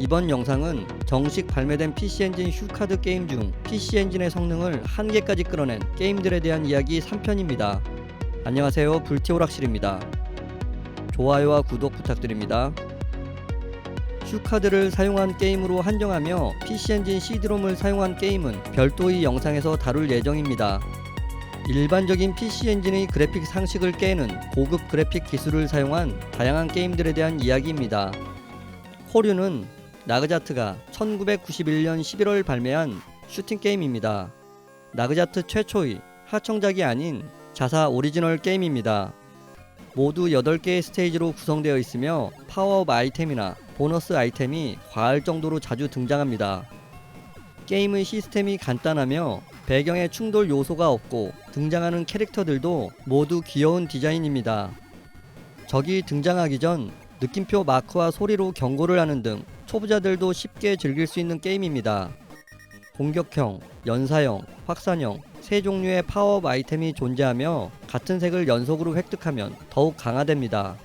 이번 영상은 정식 발매된 PC 엔진 슈카드 게임 중 PC 엔진의 성능을 한계까지 끌어낸 게임들에 대한 이야기 3편입니다. 안녕하세요. 불티오락실입니다. 좋아요와 구독 부탁드립니다. 슈카드를 사용한 게임으로 한정하며 PC 엔진 CD롬을 사용한 게임은 별도의 영상에서 다룰 예정입니다. 일반적인 PC 엔진의 그래픽 상식을 깨는 고급 그래픽 기술을 사용한 다양한 게임들에 대한 이야기입니다. 코류는 나그자트가 1991년 11월 발매한 슈팅 게임입니다. 나그자트 최초의 하청작이 아닌 자사 오리지널 게임입니다. 모두 8개의 스테이지로 구성되어 있으며 파워업 아이템이나 보너스 아이템이 과할 정도로 자주 등장합니다. 게임의 시스템이 간단하며 배경에 충돌 요소가 없고 등장하는 캐릭터들도 모두 귀여운 디자인입니다. 적이 등장하기 전 느낌표 마크와 소리로 경고를 하는 등 초보자들도 쉽게 즐길 수 있는 게임입니다. 공격형, 연사형, 확산형 세 종류의 파워업 아이템이 존재하며 같은 색을 연속으로 획득하면 더욱 강화됩니다.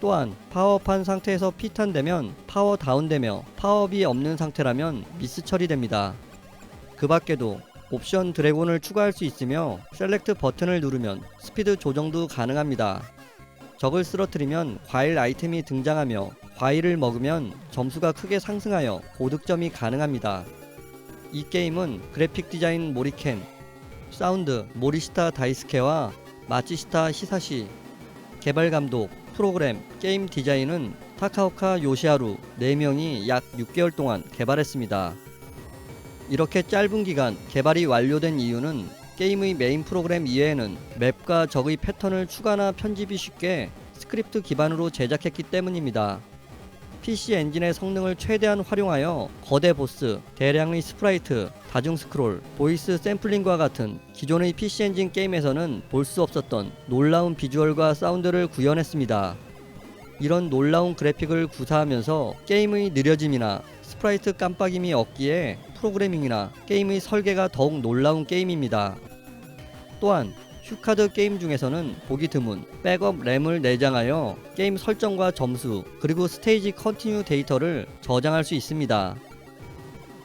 또한 파워업한 상태에서 피탄되면 파워 다운되며 파워업이 없는 상태라면 미스 처리됩니다. 그 밖에도 옵션 드래곤을 추가할 수 있으며 셀렉트 버튼을 누르면 스피드 조정도 가능합니다. 적을 쓰러뜨리면 과일 아이템이 등장하며 과일을 먹으면 점수가 크게 상승하여 고득점이 가능합니다. 이 게임은 그래픽 디자인 모리켄, 사운드 모리시타 다이스케와 마치시타 히사시, 개발 감독, 프로그램, 게임 디자인은 타카오카 요시하루 4명이 약 6개월 동안 개발했습니다. 이렇게 짧은 기간 개발이 완료된 이유는 게임의 메인 프로그램 이외에는 맵과 적의 패턴을 추가나 편집이 쉽게 스크립트 기반으로 제작했기 때문입니다. PC 엔진의 성능을 최대한 활용하여 거대 보스, 대량의 스프라이트, 다중 스크롤, 보이스 샘플링과 같은 기존의 PC 엔진 게임에서는 볼 수 없었던 놀라운 비주얼과 사운드를 구현했습니다. 이런 놀라운 그래픽을 구사하면서 게임의 느려짐이나 스프라이트 깜빡임이 없기에 프로그래밍이나 게임의 설계가 더욱 놀라운 게임입니다. 또한 슈카드 게임 중에서는 보기 드문 백업 램을 내장하여 게임 설정과 점수 그리고 스테이지 컨티뉴 데이터를 저장할 수 있습니다.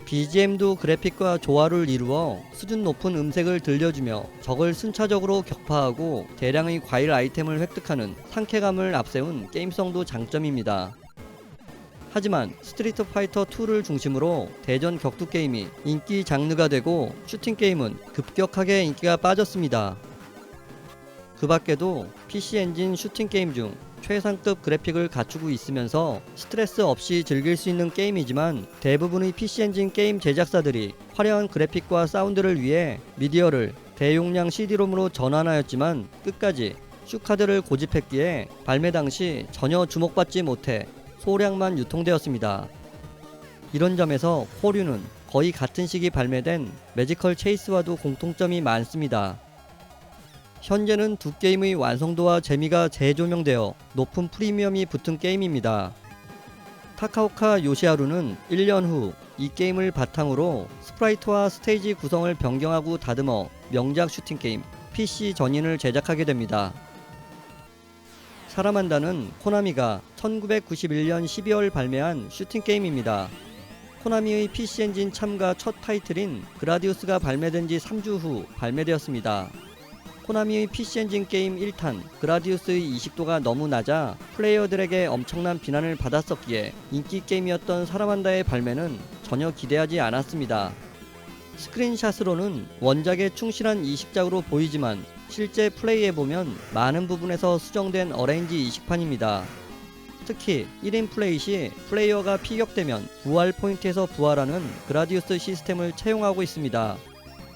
BGM도 그래픽과 조화를 이루어 수준 높은 음색을 들려주며 적을 순차적으로 격파하고 대량의 과일 아이템을 획득하는 상쾌감을 앞세운 게임성도 장점입니다. 하지만 스트리트 파이터 2를 중심으로 대전 격투 게임이 인기 장르가 되고 슈팅 게임은 급격하게 인기가 빠졌습니다. 그 밖에도 PC 엔진 슈팅 게임 중 최상급 그래픽을 갖추고 있으면서 스트레스 없이 즐길 수 있는 게임이지만 대부분의 PC 엔진 게임 제작사들이 화려한 그래픽과 사운드를 위해 미디어를 대용량 CD롬으로 전환하였지만 끝까지 슈카드를 고집했기에 발매 당시 전혀 주목받지 못해 소량만 유통되었습니다. 이런 점에서 코류는 거의 같은 시기 발매된 매지컬 체이스와도 공통점이 많습니다. 현재는 두 게임의 완성도와 재미가 재조명되어 높은 프리미엄이 붙은 게임입니다. 타카오카 요시하루는 1년 후 이 게임을 바탕으로 스프라이트와 스테이지 구성을 변경하고 다듬어 명작 슈팅 게임 PC 전인을 제작하게 됩니다. 사라만다는 코나미가 1991년 12월 발매한 슈팅 게임입니다. 코나미의 PC 엔진 참가 첫 타이틀인 그라디우스가 발매된 지 3주 후 발매되었습니다. 코나미의 PC 엔진 게임 1탄 그라디우스의 이식도가 너무 낮아 플레이어들에게 엄청난 비난을 받았었기에 인기 게임이었던 사라만다의 발매는 전혀 기대하지 않았습니다. 스크린샷으로는 원작에 충실한 이식작으로 보이지만 실제 플레이해보면 많은 부분에서 수정된 어레인지 이식판입니다. 특히 1인 플레이 시 플레이어가 피격되면 부활 포인트에서 부활하는 그라디우스 시스템을 채용하고 있습니다.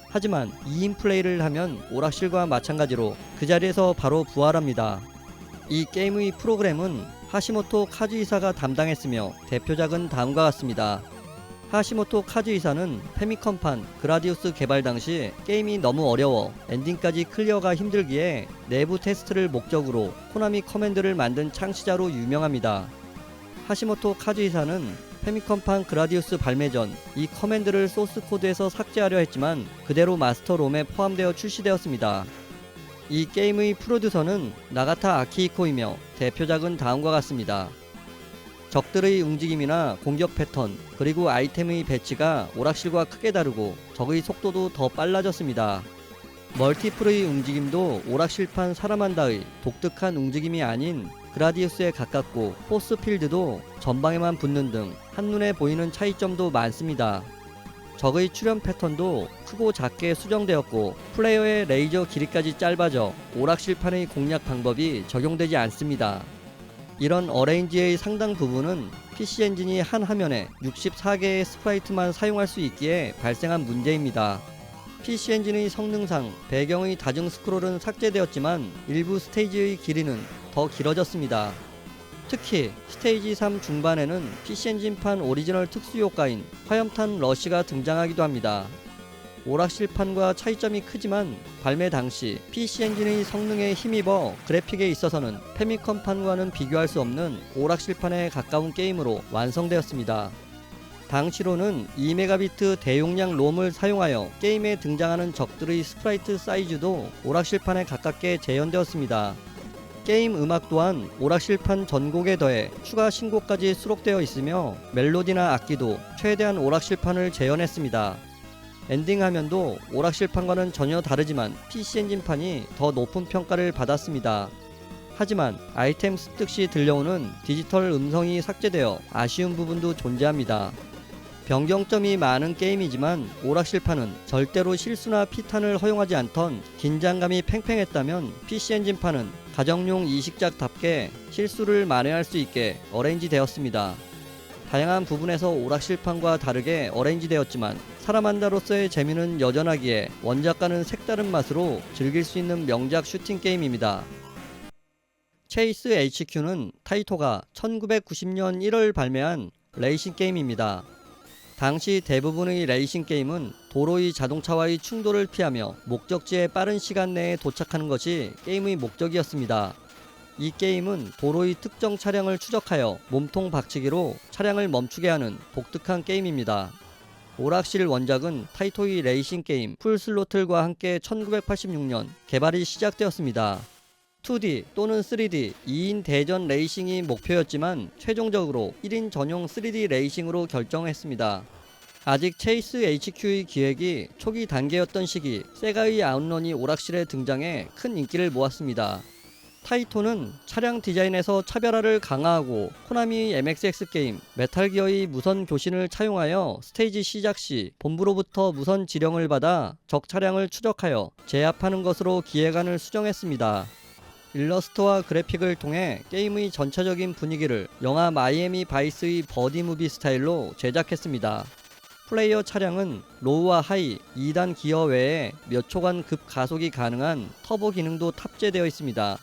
하지만 2인 플레이를 하면 오락실과 마찬가지로 그 자리에서 바로 부활합니다. 이 게임의 프로그램은 하시모토 카즈이사가 담당했으며 대표작은 다음과 같습니다. 하시모토 카즈이사는 페미컴판 그라디우스 개발 당시 게임이 너무 어려워 엔딩까지 클리어가 힘들기에 내부 테스트를 목적으로 코나미 커맨드를 만든 창시자로 유명합니다. 하시모토 카즈이사는 페미컴판 그라디우스 발매 전 이 커맨드를 소스 코드에서 삭제하려 했지만 그대로 마스터 롬에 포함되어 출시되었습니다. 이 게임의 프로듀서는 나가타 아키히코이며 대표작은 다음과 같습니다. 적들의 움직임이나 공격 패턴, 그리고 아이템의 배치가 오락실과 크게 다르고 적의 속도도 더 빨라졌습니다. 멀티플의 움직임도 오락실판 사라만다의 독특한 움직임이 아닌 그라디우스에 가깝고 포스 필드도 전방에만 붙는 등 한눈에 보이는 차이점도 많습니다. 적의 출현 패턴도 크고 작게 수정되었고 플레이어의 레이저 길이까지 짧아져 오락실판의 공략 방법이 적용되지 않습니다. 이런 어레인지의 상당 부분은 PC 엔진이 한 화면에 64개의 스프라이트만 사용할 수 있기에 발생한 문제입니다. PC 엔진의 성능상 배경의 다중 스크롤은 삭제되었지만 일부 스테이지의 길이는 더 길어졌습니다. 특히 스테이지 3 중반에는 PC 엔진판 오리지널 특수 효과인 화염탄 러시가 등장하기도 합니다. 오락실판과 차이점이 크지만 발매 당시 PC 엔진의 성능에 힘입어 그래픽에 있어서는 페미컴판과는 비교할 수 없는 오락실판에 가까운 게임으로 완성되었습니다. 당시로는 2메가비트 대용량 롬을 사용하여 게임에 등장하는 적들의 스프라이트 사이즈도 오락실판에 가깝게 재현되었습니다. 게임 음악 또한 오락실판 전곡에 더해 추가 신곡까지 수록되어 있으며 멜로디나 악기도 최대한 오락실판을 재현했습니다. 엔딩 화면도 오락실판과는 전혀 다르지만 PC 엔진판이 더 높은 평가를 받았습니다. 하지만 아이템 습득 시 들려오는 디지털 음성이 삭제되어 아쉬운 부분도 존재합니다. 변경점이 많은 게임이지만 오락실판은 절대로 실수나 피탄을 허용하지 않던 긴장감이 팽팽했다면 PC 엔진판은 가정용 이식작답게 실수를 만회할 수 있게 어레인지 되었습니다. 다양한 부분에서 오락실판과 다르게 어레인지 되었지만 사람한다로서의 재미는 여전하기에 원작과는 색다른 맛으로 즐길 수 있는 명작 슈팅 게임입니다. 체이스 HQ는 타이토가 1990년 1월 발매한 레이싱 게임입니다. 당시 대부분의 레이싱 게임은 도로의 자동차와의 충돌을 피하며 목적지에 빠른 시간 내에 도착하는 것이 게임의 목적이었습니다. 이 게임은 도로의 특정 차량을 추적하여 몸통 박치기로 차량을 멈추게 하는 독특한 게임입니다. 오락실 원작은 타이토이 레이싱 게임 풀슬로틀과 함께 1986년 개발이 시작되었습니다. 2D 또는 3D 2인 대전 레이싱이 목표였지만 최종적으로 1인 전용 3D 레이싱으로 결정했습니다. 아직 체이스 HQ의 기획이 초기 단계였던 시기 세가의 아웃런이 오락실에 등장해 큰 인기를 모았습니다. 타이토는 차량 디자인에서 차별화를 강화하고 코나미 MXX 게임 메탈 기어의 무선 교신을 차용하여 스테이지 시작 시 본부로부터 무선 지령을 받아 적 차량을 추적하여 제압하는 것으로 기획안을 수정했습니다. 일러스트와 그래픽을 통해 게임의 전체적인 분위기를 영화 마이애미 바이스의 버디 무비 스타일로 제작했습니다. 플레이어 차량은 로우와 하이 2단 기어 외에 몇 초간 급 가속이 가능한 터보 기능도 탑재되어 있습니다.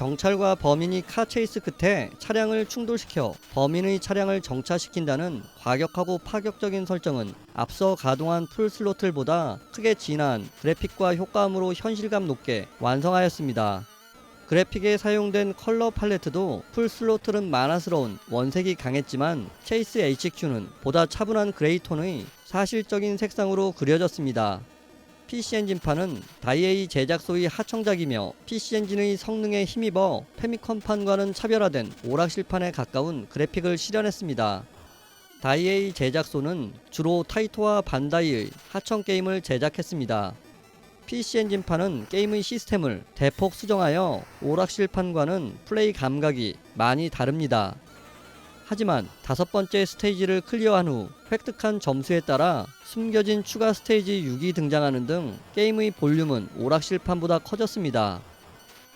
경찰과 범인이 카 체이스 끝에 차량을 충돌시켜 범인의 차량을 정차시킨다는 과격하고 파격적인 설정은 앞서 가동한 풀 슬로틀보다 크게 진한 그래픽과 효과음으로 현실감 높게 완성하였습니다. 그래픽에 사용된 컬러 팔레트도 풀 슬로틀은 만화스러운 원색이 강했지만 체이스 HQ는 보다 차분한 그레이 톤의 사실적인 색상으로 그려졌습니다. PC 엔진판은 다이에이 제작소의 하청작이며 PC 엔진의 성능에 힘입어 페미컴판과는 차별화된 오락실판에 가까운 그래픽을 실현했습니다. 다이에이 제작소는 주로 타이토와 반다이의 하청 게임을 제작했습니다. PC 엔진판은 게임의 시스템을 대폭 수정하여 오락실판과는 플레이 감각이 많이 다릅니다. 하지만 다섯 번째 스테이지를 클리어한 후 획득한 점수에 따라 숨겨진 추가 스테이지 6이 등장하는 등 게임의 볼륨은 오락실판보다 커졌습니다.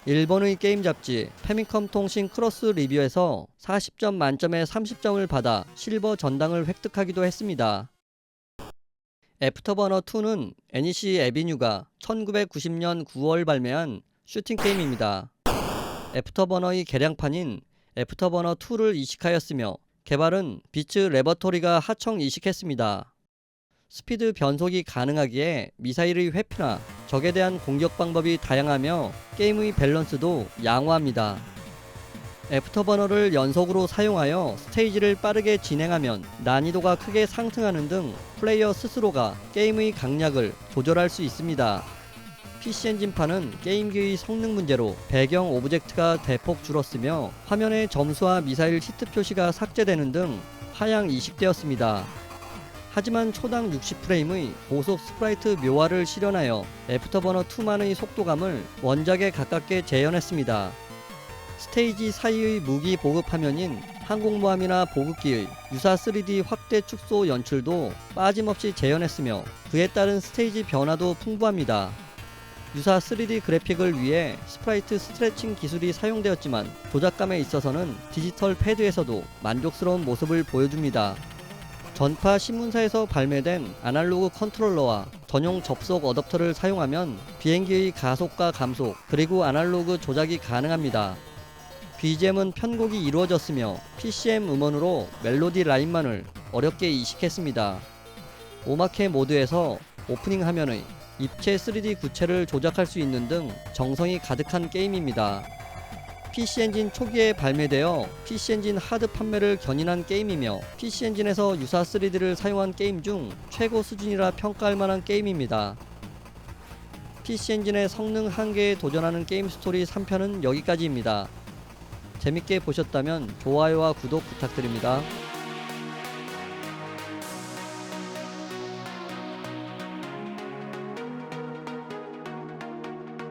일본의 게임 잡지 페미컴 통신 크로스 리뷰에서 40점 만점에 30점을 받아 실버 전당을 획득하기도 했습니다. 애프터버너 2는 NEC 에비뉴가 1990년 9월 발매한 슈팅 게임입니다. 애프터버너의 개량판인 애프터버너 2를 이식하였으며 개발은 비츠 레버토리가 하청 이식했습니다. 스피드 변속이 가능하기에 미사일의 회피나 적에 대한 공격 방법이 다양하며 게임의 밸런스도 양호합니다. 애프터버너를 연속으로 사용하여 스테이지를 빠르게 진행하면 난이도가 크게 상승하는 등 플레이어 스스로가 게임의 강약을 조절할 수 있습니다. PC 엔진판은 게임기의 성능 문제로 배경 오브젝트가 대폭 줄었으며 화면의 점수와 미사일 히트 표시가 삭제되는 등 하향 이식되었습니다. 하지만 초당 60프레임의 고속 스프라이트 묘화를 실현하여 애프터버너 2만의 속도감을 원작에 가깝게 재현했습니다. 스테이지 사이의 무기 보급 화면인 항공모함이나 보급기의 유사 3D 확대 축소 연출도 빠짐없이 재현했으며 그에 따른 스테이지 변화도 풍부합니다. 유사 3D 그래픽을 위해 스프라이트 스트레칭 기술이 사용되었지만 조작감에 있어서는 디지털 패드에서도 만족스러운 모습을 보여줍니다. 전파 신문사에서 발매된 아날로그 컨트롤러와 전용 접속 어댑터를 사용하면 비행기의 가속과 감속 그리고 아날로그 조작이 가능합니다. BGM은 편곡이 이루어졌으며 PCM 음원으로 멜로디 라인만을 어렵게 이식했습니다. 오마케 모드에서 오프닝 화면의 입체 3D 구체를 조작할 수 있는 등 정성이 가득한 게임입니다. PC 엔진 초기에 발매되어 PC 엔진 하드 판매를 견인한 게임이며 PC 엔진에서 유사 3D를 사용한 게임 중 최고 수준이라 평가할 만한 게임입니다. PC 엔진의 성능 한계에 도전하는 게임 스토리 3편은 여기까지입니다. 재밌게 보셨다면 좋아요와 구독 부탁드립니다.